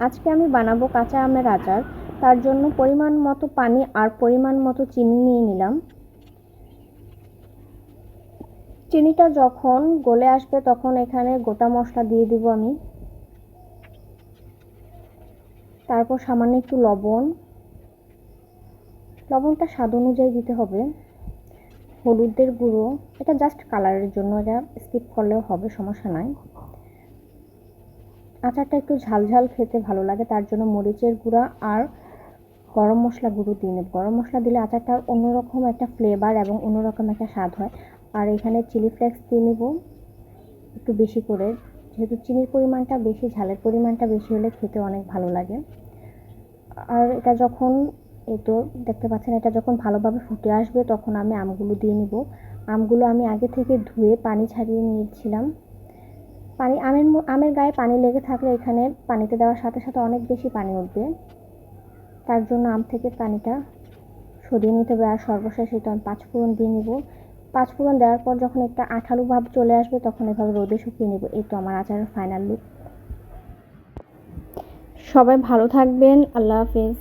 আজকে আমি বানাবো কাঁচা আমের আচার। তার জন্য পরিমাণ মতো পানি আর পরিমাণ মতো চিনি নিয়ে নিলাম। চিনিটা যখন গলে আসবে তখন এখানে গোটা মশলা দিয়ে দিব আমি। তারপর সামান্য একটু লবণ। লবণটা স্বাদ অনুযায়ী দিতে হবে। হলুদের গুঁড়ো। এটা জাস্ট কালারের জন্য, এটা স্কিপ করলেও হবে, সমস্যা নাই। আচারটা একটু ঝাল ঝাল খেতে ভালো লাগে, তার জন্য মরিচের গুঁড়া আর গরম মশলা গুঁড়ো দিয়ে নেব। গরম মশলা দিলে আচারটার অন্যরকম একটা ফ্লেভার এবং অন্যরকম একটা স্বাদ হয়। আর এখানে চিলি ফ্লেক্স দিয়ে নিব একটু বেশি করে। যেহেতু চিনির পরিমাণটা বেশি, ঝালের পরিমাণটা বেশি হলে খেতে অনেক ভালো লাগে। আর এটা যখন, এই তো দেখতে পাচ্ছেন, এটা যখন ভালোভাবে ফুটে আসবে তখন আমি আমগুলো দিয়ে নিব। আমগুলো আমি আগে থেকে ধুয়ে পানি ছাড়িয়ে নিয়েছিলাম। পানি, আমের আমের গায়ে পানি লেগে থাকলে এখানে পানিতে দেওয়ার সাথে সাথে অনেক বেশি পানি উঠবে। তার জন্য আম থেকে পানিটা সরিয়ে নিতে হবে আর সর্বশেষ এটা আমি পাঁচফোড়ন দিয়ে নিব। পাঁচফোড়ন দেওয়ার পর যখন একটা আঠালো ভাব চলে আসবে তখন এভাবে রোদে শুকিয়ে নেব। এই তো আমার আচারের ফাইনাল লুক সবাই ভালো থাকবেন। আল্লাহ হাফিজ।